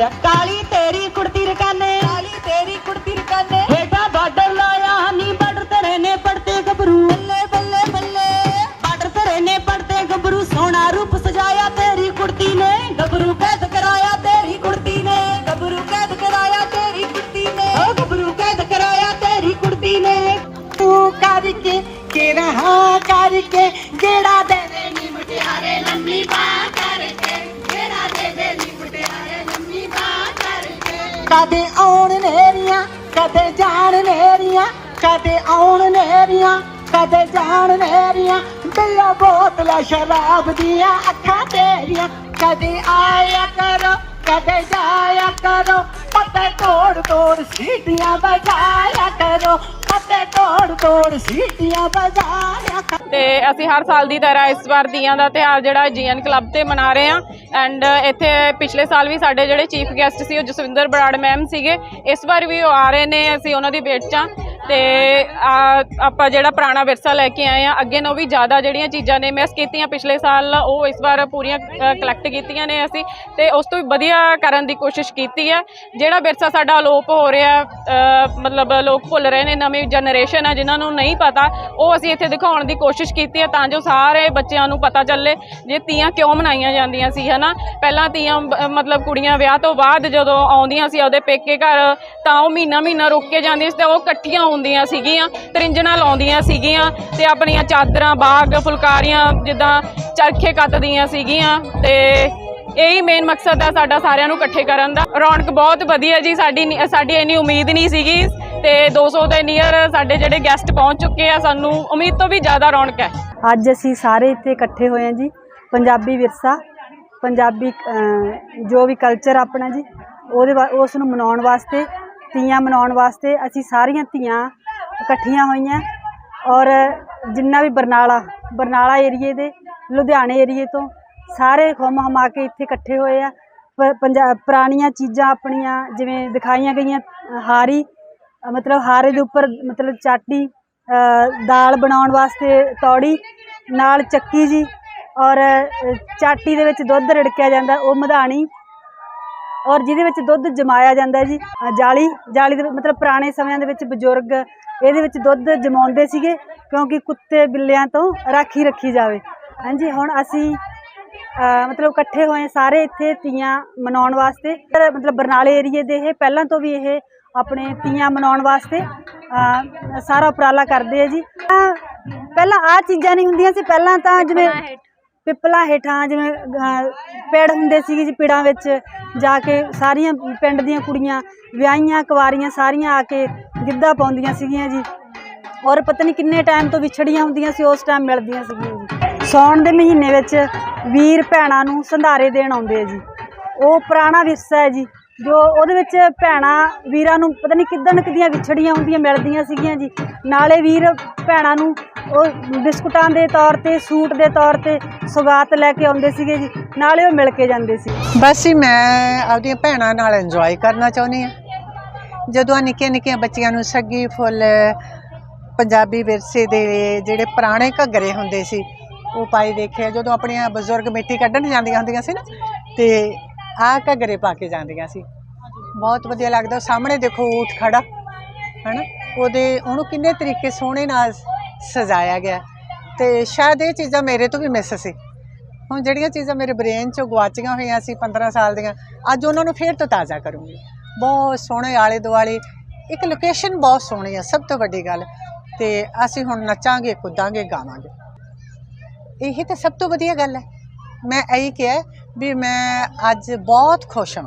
ਆ ਕਾਲੀ ਤੇਰੀ ਕੁੜਤੀ ਰਕਾਨੇ ਕਾਲੀ ਤੇਰੀ ਕੁੜਤੀ ਰਕਾਨੇ ਹੇਠਾਂ ਬਾਰਡਰ ਲਾਇਆ ਨੀ ਬਾਰਡਰ ਤੇਰੇ ਨੇ ਪੜਤੇ ਗੱਭਰੂ ਬੱਲੇ ਬੱਲੇ ਬੱਲੇ ਬਾਰਡਰ ਤੇਰੇ ਨੇ ਪੜਤੇ ਗੱਭਰੂ ਸੋਹਣਾ ਰੂਪ ਸਜਾਇਆ ਤੇਰੀ ਕੁੜਤੀ ਨੇ ਗੱਭਰੂ ਕੈਦ ਕਰਾਇਆ ਤੇਰੀ ਕੁੜਤੀ ਨੇ ਗੱਭਰੂ ਕੈਦ ਕਰਾਇਆ ਤੇਰੀ ਕੁੜਤੀ ਨੇ ਓ ਗੱਭਰੂ ਕੈਦ ਕਰਾਇਆ ਤੇਰੀ ਕੁੜਤੀ ਨੇ ਤੂੰ ਕਰਕੇ ਕਿਹੜਾ ਹਾਂ ਕਰਕੇ ਜਿਹੜਾ ਦੇਵੇ ਨੀ ਮੁਟਿਆਰੇ ਲੰਮੀ ਕਦੇ ਆਉਣ ਨੇਰੀਆਂ, ਕਦੇ ਜਾਣ ਨੇਰੀਆਂ, ਕਦੇ ਆਉਣ ਨੇਰੀਆਂ, ਕਦੇ ਜਾਣ ਨੇਰੀਆਂ। ਬਿੱਲਾ ਬੋਤਲਾਂ ਸ਼ਰਾਬ ਦੀਆਂ ਅੱਖਾਂ ਤੇਰੀਆਂ। ਕਦੇ ਆਇਆ ਕਰੋ, ਕਦੇ ਜਾਇਆ ਕਰੋ। ਪੱਤੇ ਤੋੜ ਤੋੜ ਸੀਟੀਆਂ ਵਜਾਇਆ ਕਰੋ। ਪੱਤੇ ਤੋੜ ਤੋੜ ਸੀਟੀਆਂ ਵਜਾਇਆ ਕਰੋ। ਤੇ ਅਸੀਂ ਹਰ ਸਾਲ ਦੀ ਤਰ੍ਹਾਂ ਇਸ ਵਾਰ ਦੀਆਂ ਦਾ ਤਿਉਹਾਰ ਜਿਹੜਾ ਜੀਐਨ ਕਲੱਬ ਤੇ ਮਨਾ ਰਹੇ ਹਾਂ। ਐਂਡ ਇੱਥੇ ਪਿਛਲੇ ਸਾਲ ਵੀ ਸਾਡੇ ਜਿਹੜੇ ਚੀਫ ਗੈਸਟ ਸੀ ਉਹ ਜਸਵਿੰਦਰ ਬਰਾੜ ਮੈਮ ਸੀਗੇ। ਇਸ ਵਾਰ ਵੀ ਉਹ ਆ ਰਹੇ ਨੇ, ਅਸੀਂ ਉਹਨਾਂ ਦੀ ਵੇਟ 'ਚ ਤੇ ਆਪਾਂ ਜਿਹੜਾ ਪੁਰਾਣਾ ਵਿਰਸਾ ਲੈ ਕੇ ਆਏ ਆ ਅੱਗੇ ਨਾਲੋਂ ਵੀ ਜ਼ਿਆਦਾ ਜਿਹੜੀਆਂ ਚੀਜ਼ਾਂ ਨੇ ਮਿਸ ਕੀਤੀਆਂ ਪਿਛਲੇ ਸਾਲ, ਉਹ ਇਸ ਵਾਰ ਪੂਰੀਆਂ ਕਲੈਕਟ ਕੀਤੀਆਂ ਨੇ ਅਸੀਂ ਤੇ ਉਸ ਤੋਂ ਵੀ ਵਧੀਆ ਕਰਨ ਦੀ ਕੋਸ਼ਿਸ਼ ਕੀਤੀ ਹੈ। ਜਿਹੜਾ ਵਿਰਸਾ ਸਾਡਾ ਅਲੋਪ ਹੋ ਰਿਹਾ ਮਤਲਬ ਲੋਕ ਭੁੱਲ ਰਹੇ ਨੇ, ਨਵੀਂ ਜਨਰੇਸ਼ਨ ਹੈ ਜਿਨ੍ਹਾਂ ਨੂੰ ਨਹੀਂ ਪਤਾ, ਉਹ ਅਸੀਂ ਇੱਥੇ ਦਿਖਾਉਣ ਦੀ ਕੋਸ਼ਿਸ਼ ਕੀਤੀ ਹੈ ਤਾਂ ਜੋ ਸਾਰੇ ਬੱਚਿਆਂ ਨੂੰ ਪਤਾ ਚੱਲੇ ਜੇ ਤੀਆਂ ਕਿਉਂ ਮਨਾਈਆਂ ਜਾਂਦੀਆਂ ਸੀ, ਹਨਾ? ਪਹਿਲਾਂ ਤੀਆਂ ਮਤਲਬ ਕੁੜੀਆਂ ਵਿਆਹ ਤੋਂ ਬਾਅਦ ਜਦੋਂ ਆਉਂਦੀਆਂ ਸੀ ਉਹਦੇ ਪੇਕੇ ਘਰ, ਤਾਂ ਉਹ ਮਹੀਨਾ ਮਹੀਨਾ ਰੁਕ ਕੇ ਜਾਂਦੀਆਂ ਸੀ ਤੇ ਉਹ ਇਕੱਠੀਆਂ ਹੁੰਦੀਆਂ ਸੀਗੀਆਂ, ਤਰਿੰਜਣਾ ਲਾਉਂਦੀਆਂ ਸੀਗੀਆਂ ਤੇ ਆਪਣੀਆਂ ਚਾਦਰਾਂ, ਬਾਗ, ਫੁਲਕਾਰੀਆਂ ਜਿੱਦਾਂ ਚਰਖੇ ਕੱਤਦੀਆਂ ਸੀਗੀਆਂ ਤੇ ਇਹੀ ਮੇਨ ਮਕਸਦ ਆ ਸਾਡਾ ਸਾਰਿਆਂ ਨੂੰ ਇਕੱਠੇ ਕਰਨ ਦਾ। ਰੌਣਕ ਬਹੁਤ ਵਧੀਆ ਜੀ, ਸਾਡੀ ਸਾਡੀ ਇੰਨੀ ਉਮੀਦ ਨਹੀਂ ਸੀਗੀ ਤੇ 200 ਦੇ ਨੀਅਰ ਸਾਡੇ ਜਿਹੜੇ ਗੈਸਟ ਪਹੁੰਚ ਚੁੱਕੇ ਆ ਸਾਨੂੰ, ਉਮੀਦ ਤੋਂ ਵੀ ਜ਼ਿਆਦਾ ਰੌਣਕ ਹੈ। ਅੱਜ ਅਸੀਂ ਸਾਰੇ ਇੱਥੇ ਇਕੱਠੇ ਹੋਏ ਹਾਂ ਜੀ, ਪੰਜਾਬੀ ਵਿਰਸਾ, ਪੰਜਾਬੀ ਜੋ ਵੀ ਕਲਚਰ ਆਪਣਾ ਜੀ, ਉਹਦੇ ਵਾ- ਉਸ ਨੂੰ ਮਨਾਉਣ ਵਾਸਤੇ ਤੀਆਂ ਮਨਾਉਣ ਵਾਸਤੇ ਅਸੀਂ ਸਾਰੀਆਂ ਧੀਆਂ ਇਕੱਠੀਆਂ ਹੋਈਆਂ। ਔਰ ਜਿੰਨਾ ਵੀ ਬਰਨਾਲਾ ਬਰਨਾਲਾ ਏਰੀਏ ਦੇ, ਲੁਧਿਆਣੇ ਏਰੀਏ ਤੋਂ ਸਾਰੇ ਖੁੰਮ ਹਮਾ ਕੇ ਇੱਥੇ ਇਕੱਠੇ ਹੋਏ ਆ। ਪ- ਪੰਜਾ, ਪੁਰਾਣੀਆਂ ਚੀਜ਼ਾਂ ਆਪਣੀਆਂ ਜਿਵੇਂ ਦਿਖਾਈਆਂ ਗਈਆਂ, ਹਾਰੀ, ਮਤਲਬ ਹਾਰੇ ਦੇ ਉੱਪਰ ਮਤਲਬ ਚਾਟੀ ਦਾਲ ਬਣਾਉਣ ਵਾਸਤੇ ਤੌੜੀ, ਨਾਲ ਚੱਕੀ ਜੀ। ਔਰ ਚਾਟੀ ਦੇ ਵਿੱਚ ਦੁੱਧ ਰੜਕਿਆ ਜਾਂਦਾ, ਉਹ ਮਧਾਣੀ ਔਰ ਜਿਹਦੇ ਵਿੱਚ ਦੁੱਧ ਜਮਾਇਆ ਜਾਂਦਾ ਜੀ ਜਾਲੀ ਜਾਲੀ ਦੇ ਮਤਲਬ ਪੁਰਾਣੇ ਸਮਿਆਂ ਦੇ ਵਿੱਚ ਬਜ਼ੁਰਗ ਇਹਦੇ ਵਿੱਚ ਦੁੱਧ ਜਮਾਉਂਦੇ ਸੀਗੇ ਕਿਉਂਕਿ ਕੁੱਤੇ ਬਿੱਲਿਆਂ ਤੋਂ ਰਾਖੀ ਰੱਖੀ ਜਾਵੇ। ਹਾਂਜੀ ਹੁਣ ਅਸੀਂ ਮਤਲਬ ਇਕੱਠੇ ਹੋਏ ਸਾਰੇ ਇੱਥੇ ਤੀਆਂ ਮਨਾਉਣ ਵਾਸਤੇ। ਮਤਲਬ ਬਰਨਾਲੇ ਏਰੀਏ ਦੇ ਇਹ ਪਹਿਲਾਂ ਤੋਂ ਵੀ ਇਹ ਆਪਣੇ ਤੀਆਂ ਮਨਾਉਣ ਵਾਸਤੇ ਸਾਰਾ ਉਪਰਾਲਾ ਕਰਦੇ ਆ ਜੀ। ਪਹਿਲਾਂ ਆ ਚੀਜ਼ਾਂ ਨਹੀਂ ਹੁੰਦੀਆਂ ਸੀ ਪਹਿਲਾਂ ਤਾਂ ਜਿਵੇਂ ਪਿੱਪਲਾਂ ਹੇਠਾਂ ਜਿਵੇਂ ਅ, ਪੇੜ ਹੁੰਦੇ ਸੀਗੇ ਜੀ ਪਿੜਾਂ ਵਿੱਚ ਜਾ ਕੇ ਸਾਰੀਆਂ ਪਿੰਡ ਦੀਆਂ ਕੁੜੀਆਂ ਵਿਆਹੀਆਂ ਕੁਵਾਰੀਆਂ ਸਾਰੀਆਂ ਆ ਕੇ ਗਿੱਧਾ ਪਾਉਂਦੀਆਂ ਸੀਗੀਆਂ ਜੀ। ਔਰ ਪਤਾ ਨਹੀਂ ਕਿੰਨੇ ਟਾਈਮ ਤੋਂ ਵਿਛੜੀਆਂ ਹੁੰਦੀਆਂ ਸੀ ਉਸ ਟਾਈਮ ਮਿਲਦੀਆਂ ਸੀਗੀਆਂ ਜੀ। ਸੌਣ ਦੇ ਮਹੀਨੇ ਵਿੱਚ ਵੀਰ ਭੈਣਾਂ ਨੂੰ ਸੰਧਾਰੇ ਦੇਣ ਆਉਂਦੇ ਆ ਜੀ। ਉਹ ਪੁਰਾਣਾ ਵਿਰਸਾ ਹੈ ਜੀ। ਜੋ ਉਹਦੇ ਵਿੱਚ ਭੈਣਾਂ ਵੀਰਾਂ ਨੂੰ ਪਤਾ ਨਹੀਂ ਕਿੱਦਣ ਕਦੀਆਂ ਵਿਛੜੀਆਂ ਹੁੰਦੀਆਂ, ਮਿਲਦੀਆਂ ਸੀਗੀਆਂ ਜੀ। ਨਾਲੇ ਵੀਰ ਭੈਣਾਂ ਨੂੰ ਉਹ ਬਿਸਕੁਟਾਂ ਦੇ ਤੌਰ ਤੇ, ਸੂਟ ਦੇ ਤੌਰ ਤੇ ਸੁਗਾਤ ਲੈ ਕੇ ਆਉਂਦੇ ਸੀਗੇ ਜੀ। ਨਾਲੇ ਉਹ ਮਿਲ ਕੇ ਜਾਂਦੇ ਸੀ। ਬਸ ਜੀ, ਮੈਂ ਆਪਣੀਆਂ ਭੈਣਾਂ ਨਾਲ ਇੰਜੋਏ ਕਰਨਾ ਚਾਹੁੰਦੀ ਹਾਂ। ਜਦੋਂ ਆ ਨਿੱਕੀਆਂ ਨਿੱਕੀਆਂ ਬੱਚੀਆਂ ਨੂੰ ਸੱਗੀ ਫੁੱਲ, ਪੰਜਾਬੀ ਵਿਰਸੇ ਦੇ ਜਿਹੜੇ ਪੁਰਾਣੇ ਘੱਗਰੇ ਹੁੰਦੇ ਸੀ, ਉਹ ਪਾਈ ਦੇਖਿਆ ਜਦੋਂ ਆਪਣੀਆਂ ਬਜ਼ੁਰਗ ਮਿੱਟੀ ਕੱਢਣ ਜਾਂਦੀਆਂ ਹੁੰਦੀਆਂ ਸੀ ਨਾ, ਤੇ ਆ ਘੱਗਰੇ ਪਾ ਕੇ ਜਾਂਦੀਆਂ ਸੀ। ਬਹੁਤ ਵਧੀਆ ਲੱਗਦਾ, ਉਹ ਸਾਹਮਣੇ ਦੇਖੋ ਊਠ ਖੜਾ, ਹੈਨਾ? ਉਹਦੇ, ਉਹਨੂੰ ਕਿੰਨੇ ਤਰੀਕੇ ਸੋਹਣੇ ਨਾਲ ਸਜਾਇਆ ਗਿਆ। ਤੇ ਸ਼ਾਇਦ ਇਹ ਚੀਜ਼ਾਂ ਮੇਰੇ ਤੋਂ ਵੀ ਮਿਸ ਸੀ। ਹੁਣ ਜਿਹੜੀਆਂ ਚੀਜ਼ਾਂ ਮੇਰੇ ਬ੍ਰੇਨ 'ਚੋਂ ਗਵਾਚੀਆਂ ਹੋਈਆਂ ਸੀ 15 ਸਾਲ ਦੀਆਂ, ਅੱਜ ਉਹਨਾਂ ਨੂੰ ਫੇਰ ਤੋਂ ਤਾਜ਼ਾ ਕਰੂੰਗੀ। ਬਹੁਤ ਸੋਹਣੇ ਆਲੇ ਦੁਆਲੇ, ਇੱਕ ਲੋਕੇਸ਼ਨ ਬਹੁਤ ਸੋਹਣੀ ਆ, ਸਭ ਤੋਂ ਵੱਡੀ ਗੱਲ। ਤੇ ਅਸੀਂ ਹੁਣ ਨੱਚਾਂਗੇ, ਕੁੱਦਾਂਗੇ, ਗਾਵਾਂਗੇ। ਇਹੀ ਤਾਂ ਸਭ ਤੋਂ ਵਧੀਆ ਗੱਲ ਹੈ। ਮੈਂ ਇਹੀ ਕਿਹਾ ਵੀ ਮੈਂ ਅੱਜ ਬਹੁਤ ਖੁਸ਼ ਹਾਂ।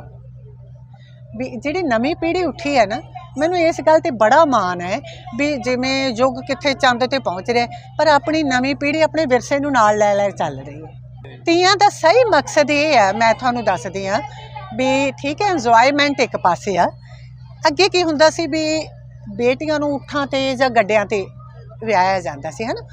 ਵੀ ਜਿਹੜੀ ਨਵੀਂ ਪੀੜ੍ਹੀ ਉੱਠੀ ਹੈ ਨਾ, ਮੈਨੂੰ ਇਸ ਗੱਲ ਤੇ ਬੜਾ ਮਾਣ ਹੈ ਵੀ ਜਿਵੇਂ ਯੁੱਗ ਕਿੱਥੇ ਚੰਦ ਤੇ ਪਹੁੰਚ ਰਿਹਾ, ਪਰ ਆਪਣੀ ਨਵੀਂ ਪੀੜ੍ਹੀ ਆਪਣੇ ਵਿਰਸੇ ਨੂੰ ਨਾਲ ਲੈ ਲੈ ਚੱਲ ਰਹੀ ਹੈ। ਤੀਆਂ ਦਾ ਸਹੀ ਮਕਸਦ ਇਹ ਹੈ, ਮੈਂ ਤੁਹਾਨੂੰ ਦੱਸਦੀ ਹਾਂ ਵੀ ਠੀਕ ਹੈ ਇੰਜੋਇਮੈਂਟ ਇੱਕ ਪਾਸੇ ਆ। ਅੱਗੇ ਕੀ ਹੁੰਦਾ ਸੀ ਵੀ ਬੇਟੀਆਂ ਨੂੰ ਊਠਾਂ ਤੇ ਜਾਂ ਗੱਡਿਆਂ ਤੇ ਵਿਆਹਿਆ ਜਾਂਦਾ ਸੀ, ਹਨਾ?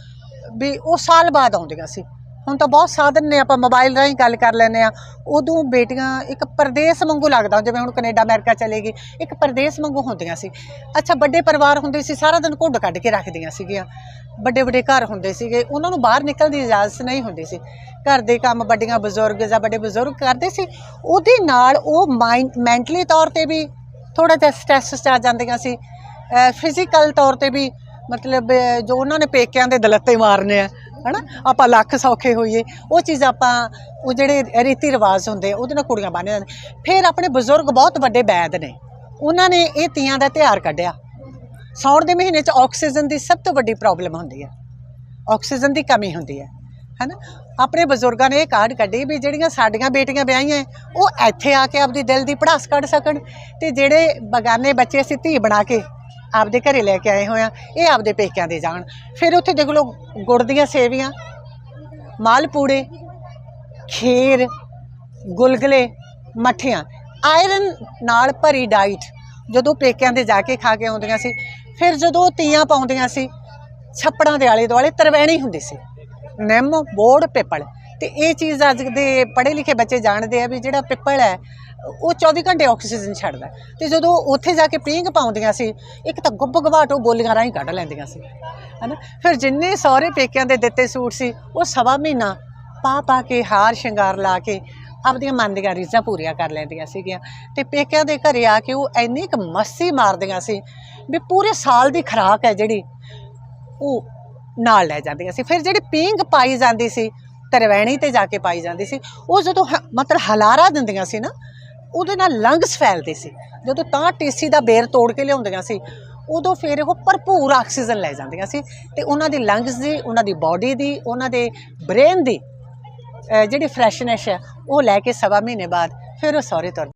ਵੀ ਉਹ ਸਾਲ ਬਾਅਦ ਆਉਂਦੀਆਂ ਸੀ। ਹੁਣ ਤਾਂ ਬਹੁਤ ਸਾਧਨ ਨੇ, ਆਪਾਂ ਮੋਬਾਈਲ ਰਾਹੀਂ ਗੱਲ ਕਰ ਲੈਂਦੇ ਆ ਉਦੋਂ ਬੇਟੀਆਂ ਇੱਕ ਪਰਦੇਸ ਵਾਂਗੂ ਲੱਗਦਾ, ਜਿਵੇਂ ਹੁਣ ਕੈਨੇਡਾ, ਅਮਰੀਕਾ ਚਲੇ ਗਈ ਇੱਕ ਪਰਦੇਸ ਵਾਂਗੂ ਹੁੰਦੀਆਂ ਸੀ। ਅੱਛਾ, ਵੱਡੇ ਪਰਿਵਾਰ ਹੁੰਦੇ ਸੀ, ਸਾਰਾ ਦਿਨ ਘੁੱਡ ਕੱਢ ਕੇ ਰੱਖਦੀਆਂ ਸੀਗੀਆਂ। ਵੱਡੇ ਵੱਡੇ ਘਰ ਹੁੰਦੇ ਸੀਗੇ, ਉਹਨਾਂ ਨੂੰ ਬਾਹਰ ਨਿਕਲਣ ਦੀ ਇਜਾਜ਼ਤ ਨਹੀਂ ਹੁੰਦੀ ਸੀ। ਘਰ ਦੇ ਕੰਮ ਵੱਡੀਆਂ ਬਜ਼ੁਰਗ ਜਾਂ ਵੱਡੇ ਬਜ਼ੁਰਗ ਕਰਦੇ ਸੀ, ਉਹਦੇ ਨਾਲ ਉਹ ਮਾਈਂਡ ਮੈਂਟਲੀ ਤੌਰ ਤੇ ਵੀ ਥੋੜਾ ਜਿਹਾ ਸਟ੍ਰੈਸ 'ਚ ਆ ਜਾਂਦੀਆਂ ਸੀ। ਫਿਜ਼ੀਕਲ ਤੌਰ ਤੇ ਵੀ ਮਤਲਬ, ਜੋ ਉਹਨਾਂ ਨੇ ਪੇਕਿਆਂ ਦੇ ਦਲੱਤੇ ਮਾਰਨੇ ਆ ਹਨਾ? ਆਪਾਂ ਲੱਖ ਸੌਖੇ ਹੋਈਏ। ਉਹ ਚੀਜ਼ ਆਪਾਂ, ਉਹ ਜਿਹੜੇ ਰੀਤੀ ਰਿਵਾਜ ਹੁੰਦੇ, ਉਹਦੇ ਨਾਲ ਕੁੜੀਆਂ ਬੰਨ੍ਹ ਜਾਂਦੀਆਂ। ਫਿਰ ਆਪਣੇ ਬਜ਼ੁਰਗ ਬਹੁਤ ਵੱਡੇ ਬੈਦ ਨੇ। ਉਹਨਾਂ ਨੇ ਇਹ ਤੀਆਂ ਦਾ ਤਿਉਹਾਰ ਕੱਢਿਆ। ਸਾਉਣ ਦੇ ਮਹੀਨੇ 'ਚ ਆਕਸੀਜਨ ਦੀ ਸਭ ਤੋਂ ਵੱਡੀ ਪ੍ਰੋਬਲਮ ਹੁੰਦੀ ਹੈ। ਆਕਸੀਜਨ ਦੀ ਕਮੀ ਹੁੰਦੀ ਹੈ। ਹੈਨਾ? ਆਪਣੇ ਬਜ਼ੁਰਗਾਂ ਨੇ ਇਹ ਕਾਰਡ ਕੱਢੀ ਵੀ ਜਿਹੜੀਆਂ ਸਾਡੀਆਂ ਬੇਟੀਆਂ ਵਿਆਹੀਆਂ ਉਹ ਇੱਥੇ ਆ ਕੇ ਆਪਦੀ ਦਿਲ ਦੀ ਪੜਾਸ ਕੱਢ ਸਕਣ ਤੇ ਜਿਹੜੇ ਬਗਾਨੇ ਬੱਚੇ ਅਸੀਂ ਧੀ ਬਣਾ ਕੇ ਆਪਦੇ ਘਰੇ ਲੈ ਕੇ ਆਏ ਹੋਏ ਆ, ਇਹ ਆਪਦੇ ਪੇਕਿਆਂ ਦੇ ਜਾਣ। ਫਿਰ ਉੱਥੇ ਦੇਖ ਲਓ, ਗੁੜ ਦੀਆਂ ਸੇਵੀਆਂ ਮਾਲਪੂੜੇ ਖੀਰ, ਗੁਲਗਲੇ, ਮੱਠੀਆਂ। ਆਇਰਨ ਨਾਲ ਭਰੀ ਡਾਈਟ ਜਦੋਂ ਪੇਕਿਆਂ ਦੇ ਜਾ ਕੇ ਖਾ ਕੇ ਆਉਂਦੀਆਂ ਸੀ, ਫਿਰ ਜਦੋਂ ਤੀਆਂ ਪਾਉਂਦੀਆਂ ਸੀ, ਛੱਪੜਾਂ ਦੇ ਆਲੇ ਦੁਆਲੇ ਤਰਵੈਣੀ ਹੁੰਦੀ ਸੀ। ਨਿੰਮ, ਬੋੜ, ਪਿੱਪਲ। ਤੇ ਇਹ ਚੀਜ਼ ਅੱਜ ਦੇ ਪੜ੍ਹੇ ਲਿਖੇ ਬੱਚੇ ਜਾਣਦੇ ਆ ਵੀ ਜਿਹੜਾ ਪਿੱਪਲ ਹੈ, ਉਹ 24 ਘੰਟੇ ਆਕਸੀਜਨ ਛੱਡਦਾ ਤੇ ਜਦੋਂ ਉੱਥੇ ਜਾ ਕੇ ਪੀਂਘ ਪਾਉਂਦੀਆਂ ਸੀ, ਇੱਕ ਤਾਂ ਗੁੱਬ ਗਵਾਟ ਉਹ ਬੋਲੀਆਂ ਰਾਹੀਂ ਕੱਢ ਲੈਂਦੀਆਂ ਸੀ। ਹਨਾ? ਫਿਰ ਜਿੰਨੇ ਸਹੁਰੇ ਪੇਕਿਆਂ ਦੇ ਦਿੱਤੇ ਸੂਟ ਸੀ, ਉਹ ਸਵਾ ਮਹੀਨਾ ਪਾ ਪਾ ਕੇ ਹਾਰ ਸ਼ਿੰਗਾਰ ਲਾ ਕੇ ਆਪਦੀਆਂ ਮਨ ਦੀਆਂ ਰੀਝਾਂ ਪੂਰੀਆਂ ਕਰ ਲੈਂਦੀਆਂ ਸੀਗੀਆਂ। ਤੇ ਪੇਕਿਆਂ ਦੇ ਘਰੇ ਆ ਕੇ ਉਹ ਇੰਨੀ ਕੁ ਮਸਤੀ ਮਾਰਦੀਆਂ ਸੀ ਵੀ ਪੂਰੇ ਸਾਲ ਦੀ ਖੁਰਾਕ ਹੈ ਜਿਹੜੀ, ਉਹ ਨਾਲ ਲੈ ਜਾਂਦੀਆਂ ਸੀ। ਫਿਰ ਜਿਹੜੀ ਪੀਂਘ ਪਾਈ ਜਾਂਦੀ ਸੀ ਤਰਵੈਣੀ ਤੇ ਜਾ ਕੇ ਪਾਈ ਜਾਂਦੀ ਸੀ। ਉਹ ਜਦੋਂ ਹ- ਮਤਲਬ ਹਲਾਰਾ ਦਿੰਦੀਆਂ ਸੀ ਨਾ, ਉਹਦੇ ਨਾਲ ਲੰਗਸ ਫੈਲਦੇ ਸੀ। ਜਦੋਂ ਤਾਂ ਟੀਸੀ ਦਾ ਬੇਰ ਤੋੜ ਕੇ ਲਿਆਉਂਦੀਆਂ ਸੀ, ਉਦੋਂ ਫਿਰ ਉਹ ਭਰਪੂਰ ਆਕਸੀਜਨ ਲੈ ਜਾਂਦੀਆਂ ਸੀ ਤੇ ਉਹਨਾਂ ਦੀ ਲੰਗਸ ਦੀ, ਉਹਨਾਂ ਦੀ ਬਾਡੀ ਦੀ, ਉਹਨਾਂ ਦੇ ਬ੍ਰੇਨ ਦੀ ਜਿਹੜੀ ਫਰੈਸ਼ਨੈਸ ਹੈ, ਉਹ ਲੈ ਕੇ ਸਵਾ ਮਹੀਨੇ ਬਾਅਦ ਫਿਰ ਉਹ ਸਹੁਰੇ ਤੁਰ